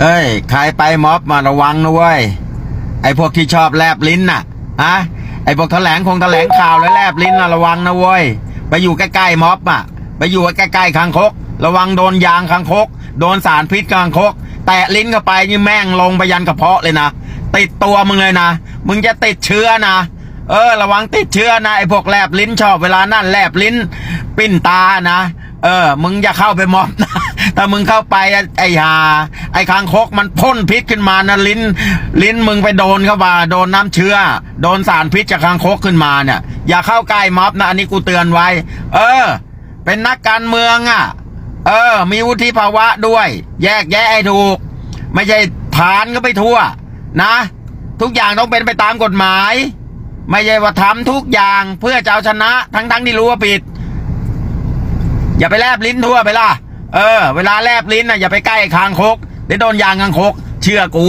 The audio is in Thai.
เอ้ย ใครไปม็อบมาระวังนะเว้ย ไอ้พวกที่ชอบแลบลิ้นน่ะอะไอ้พวกแถลงคงแถลงข่าวแล้วแลบลิ้นน่ะระวังนะเว้ย ไปอยู่ใกล้ๆม็อบอะ ไปอยู่ใกล้ๆคางคก ระวังโดนยางคางคก โดนสารพิษคางคก แตะลิ้นเข้าไปนี่แม่งลงไปยันกระเพาะเลยนะ ติดตัวมึงเลยนะ มึงจะติดเชื้อนะ เออ ระวังติดเชื้อนะไอ้พวกแลบลิ้นชอบเวลานั่นแลบลิ้น ปิ้นตานะ เออ มึงอย่าเข้าไปม็อบนะ ถ้ามึงเข้าไปไอ้ไอ้หาไอ้คางคกมันพ่นพิษขึ้นมานะลิ้น ลิ้นมึงไปโดนเข้ามาโดนน้ำเชื้อ โดนสารพิษจากคางคกขึ้นมาเนี่ย อย่าเข้าใกล้ม็อบนะอันนี้กูเตือนไว้ เออ เป็นนักการเมืองอะ เออ มีวุฒิภาวะด้วย แยกแยะให้ถูก ไม่ใช่ผานก็ไปทั่ว นะ ทุกอย่างต้องเป็นไปตามกฎหมาย ไม่ใช่ว่าทำทุกอย่างเพื่อจะเอาชนะ ทั้งๆที่รู้ว่าผิดอย่าไปแลบลิ้นทั่วไปล่ะ เออ เวลาแลบลิ้นน่ะอย่าไปใกล้คางคกเดี๋ยวโดนยางคางคก เชื่อกู